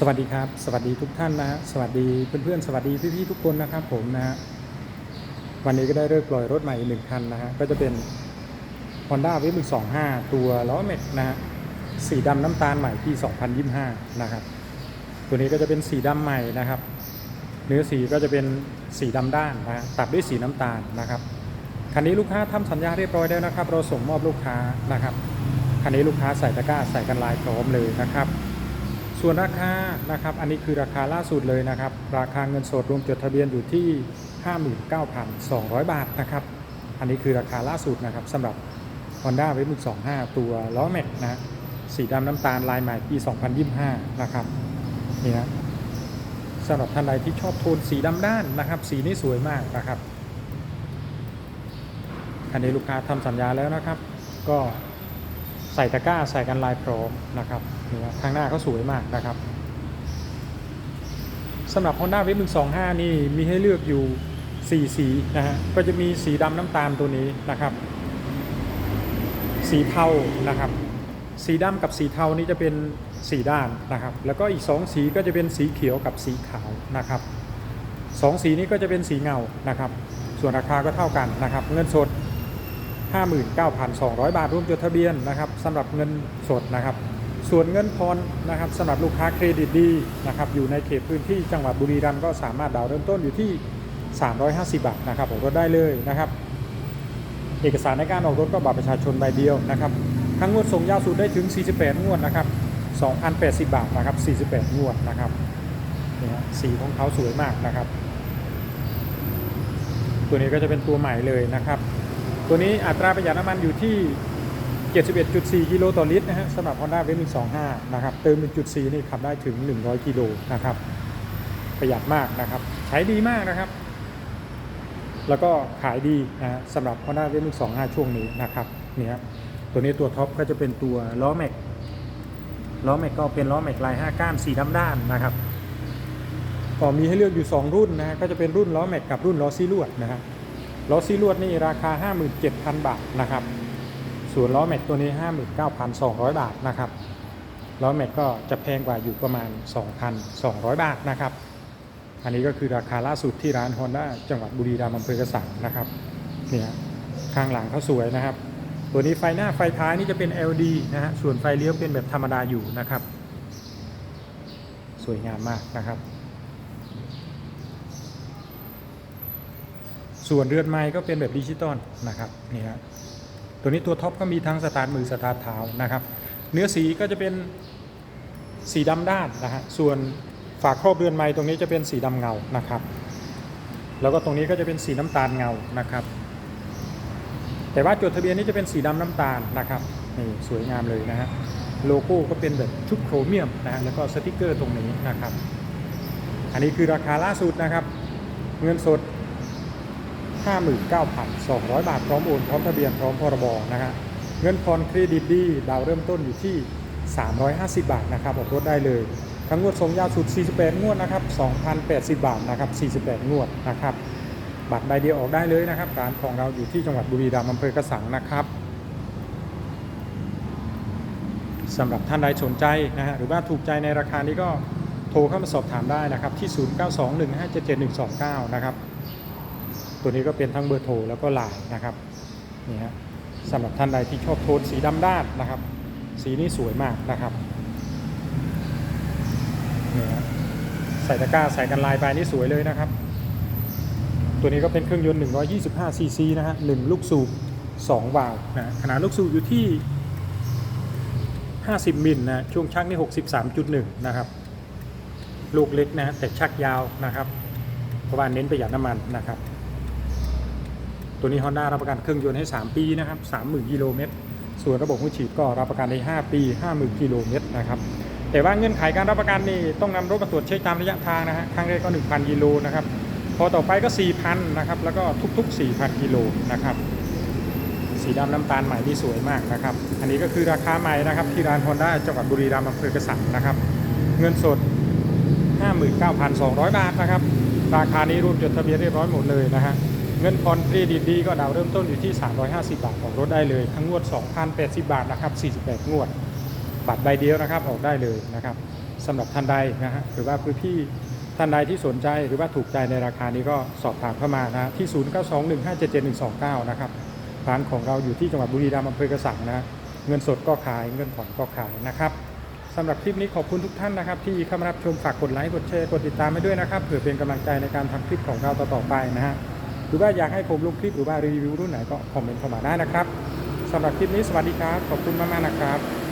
สวัสดีครับ สวัสดีทุกท่านนะฮะสวัสดีเพื่อนๆสวัสดีพี่ๆทุกคนนะครับผมนะฮะวันนี้ก็ได้เลิกปล่อยรถใหม่อีกหนึ่งคันนะฮะก็จะเป็น Honda w a v 125 ตัวล้อเม็ดนะฮะสีดำน้ำตาลใหม่ปี2025 นะครับ ตัวนี้ก็จะเป็นสีดำใหม่นะครับ เนื้อสีก็จะเป็นสีดำด้านนะฮะตัดด้วยสีน้ำตาลนะครับคันนี้ลูกค้าทำสัญญาเรียบร้อยแล้วนะครับ เราส่งมอบลูกค้านะครับคันนี้ลูกค้าใส่ตะกร้าใส่กันลายพร้อมเลยนะครับ ส่วนราคานะครับ อันนี้คือราคาล่าสุดเลยนะครับ ราคาเงินสดรวมจดทะเบียนอยู่ที่ 59,200 บาทนะครับ อันนี้คือราคาล่าสุดนะครับสำหรับ Honda w a v 125 ตัวล้อแม็กนะสีดำน้ำตาลลายใหม่ปี 2025 นะครับนี่นะสำหรับท่านใดที่ชอบโทนสีดำด้านนะครับ สีนี้สวยมากนะครับ อันนี้ลูกค้าทำสัญญาแล้วนะครับ ก็ ใส่ตะกร้าใส่กันลายพร้อมนะครับนี่นะข้างหน้าเขาสวยมากนะครับสำหรับ Honda w a v 125 นี่มีให้เลือกอยู่ 4 สีนะฮะก็จะมีสีดำน้ำตาลตัวนี้นะครับ สีเทานะครับ สีดำกับสีเทานี่จะเป็นสีด้านนะครับ แล้วก็อีก 2 สีก็จะเป็นสีเขียวกับสีขาวนะครับสองสีนี้ก็จะเป็นสีเงานะครับ ส่วนราคาก็เท่ากันนะครับ เงินสด 59,200 บาทร่วมจดทะเบียนนะครับสำหรับเงินสดนะครับ ส่วนเงินพรนะครับสำหรับลูกค้าเครดิตดีนะครับอยู่ในเขตพื้นที่จังหวัดบุรีรัมย์ก็สามารถดาวน์เริ่มต้นอยู่ที่ 350 บาทนะครับออกรถได้เลยนะครับ เอกสารในการออกรถก็บัตรประชาชนใบเดียวนะครับทั้งงวดส่งยาวสุดได้ถึง 48 งวดนะครับ2,080 บาทนะครับ 48 งวดนะครับนี่ฮะสีของเขาสวยมากนะครับ ตัวนี้ก็จะเป็นตัวใหม่เลยนะครับ ตัวนี้อัตราประหยัดน้ำมันอยู่ที่ 71.4 กิโลต่อลิตรนะฮะสำหรับ Honda w a v 125 นะครับ เติม 1.4 นี่ขับได้ถึง 100 กิโลนะครับ ประหยัดมากนะครับ ใช้ดีมากนะครับ แล้วก็ขายดีนะฮะสำหรับ Honda w a v 125 ช่วงนี้นะครับเนี่ยตัวนี้ตัวท็อปก็จะเป็นตัวล้อแม็กล้อแม็กก็เป็นล้อแม็กลาย 5 ก้านสีดำด้านนะครับก็มีให้เลือกอยู่ 2 รุ่นนะฮะก็จะเป็นรุ่นล้อแม็กกับรุ่นล้อซีลวดนะฮะ ล้อซีลวดนี่ราคา 57,000 บาทนะครับ ส่วนล้อแม็กตัวนี้ 59,200 บาทนะครับ ล้อแม็กก็จะแพงกว่าอยู่ประมาณ 2,200 บาทนะครับ อันนี้ก็คือราคาล่าสุดที่ร้าน Honda จังหวัดบุรีรัมย์อำเภอกระสังนะครับเนี่ยข้างหลังเขาสวยนะครับ ตัวนี้ไฟหน้าไฟท้ายนี่จะเป็น LED นะฮะ ส่วนไฟเลี้ยวเป็นแบบธรรมดาอยู่นะครับ สวยงามมากนะครับ ส่วนเรือนไม้ก็เป็นแบบดิจิตอลนะครับนี่ฮะตัวนี้ตัวท็อปก็มีทั้งสตาร์ทมือสตาร์ทเท้านะครับ เนื้อสีก็จะเป็นสีดำด้านนะฮะส่วนฝาครอบเรือนไม้ตรงนี้จะเป็นสีดำเงานะครับ แล้วก็ตรงนี้ก็จะเป็นสีน้ำตาลเงานะครับ แต่ว่าจดทะเบียนนี้จะเป็นสีดำน้ำตาลนะครับนี่สวยงามเลยนะฮะโลโก้ก็เป็นแบบชุดโครเมียมนะฮะแล้วก็สติกเกอร์ตรงนี้นะครับ อันนี้คือราคาล่าสุดนะครับ เงินสด 59,200 บาท พร้อมโอนพร้อมทะเบียนพร้อมพรบนะฮะเงินผ่อนเครดิตดีดาวเริ่มต้นอยู่ที่ 350 บาทนะครับออกรถได้เลยทั้งงวดส่งยาวสุด 48 งวดนะครับ 2,080 บาทนะครับ 48 งวดนะครับ บัตรใบเดียวออกได้เลยนะครับ ร้านของเราอยู่ที่จังหวัดบุรีรัมย์อำเภอกระสังนะครับสำหรับท่านใดสนใจนะฮะหรือว่าถูกใจในราคานี้ก็โทรเข้ามาสอบถามได้นะครับที่ 0921577129 นะครับ ตัวนี้ก็เป็นทั้งเบอร์โทรแล้วก็ไลน์นะครับนี่ฮะสำหรับท่านใดที่ชอบโทนสีดำด้านนะครับ สีนี้สวยมากนะครับนี่ฮะใส่ตะกร้าใส่กันลายไปนี่สวยเลยนะครับ ตัวนี้ก็เป็นเครื่องยนต์ 125 ซีซีนะฮะหนึ่งลูกสูบ2วาล์วนะขนาดลูกสูบอยู่ที่ 50 มิลนะช่วงชักนี่ 63.1 นะครับ ลูกเล็กนะแต่ชักยาวนะครับเพราะว่าเน้นประหยัดน้ำมันนะครับ ตัวนี้ Honda รับประกันเครื่องยนต์ให้ 3 ปีนะครับ30,000กิโลเมตร ส่วนระบบหัวฉีดก็รับประกันได้5 ปี 50,000กิโลเมตรนะครับ แต่ว่าเงื่อนไขการรับประกันนี่ต้องนำรถมาตรวจเช็คตามระยะทางนะฮะ ครั้งแรกก็ 1,000กิโลนะครับ พอต่อไปก็ 4,000นะครับ แล้วก็ทุก ๆ 4,000กิโลนะครับ สีดำน้ำตาลใหม่ที่สวยมากนะครับ อันนี้ก็คือราคาใหม่นะครับที่ร้าน Honda จังหวัดบุรีรัมย์อำเภอกระสังนะครับ เงินสด 59,200 บาทนะครับ ราคานี้รวมจดทะเบียนเรียบร้อยหมดเลยนะฮะ เงินผ่อนเครดิตดีก็ดาวเริ่มต้นอยู่ที่ 350 บาทออกรถได้เลยทั้งงวด 2,080 บาทนะครับ 48 งวด บัตรใบเดียวนะครับออกได้เลยนะครับสำหรับท่านใดนะฮะหรือว่าพื้นที่ท่านใดที่สนใจหรือว่าถูกใจในราคานี้ก็สอบถามเข้ามานะฮะที่ 0921577129 นะครับร้านของเราอยู่ที่จังหวัดบุรีรัมย์อำเภอกระสังนะเงินสดก็ขายเงินผ่อนก็ขายนะครับสำหรับคลิปนี้ขอบคุณทุกท่านนะครับ ที่เข้ามารับชมฝากกดไลค์กดแชร์กดติดตามให้ด้วยนะครับเผื่อเป็นกำลังใจในการทำคลิปของเราต่อๆไปนะฮะ หรือว่าอยากให้ผมลงคลิปหรือว่ารีวิวรุ่นไหนก็คอมเมนต์เข้ามาได้นะครับสำหรับคลิปนี้สวัสดีครับ ขอบคุณมากๆนะครับ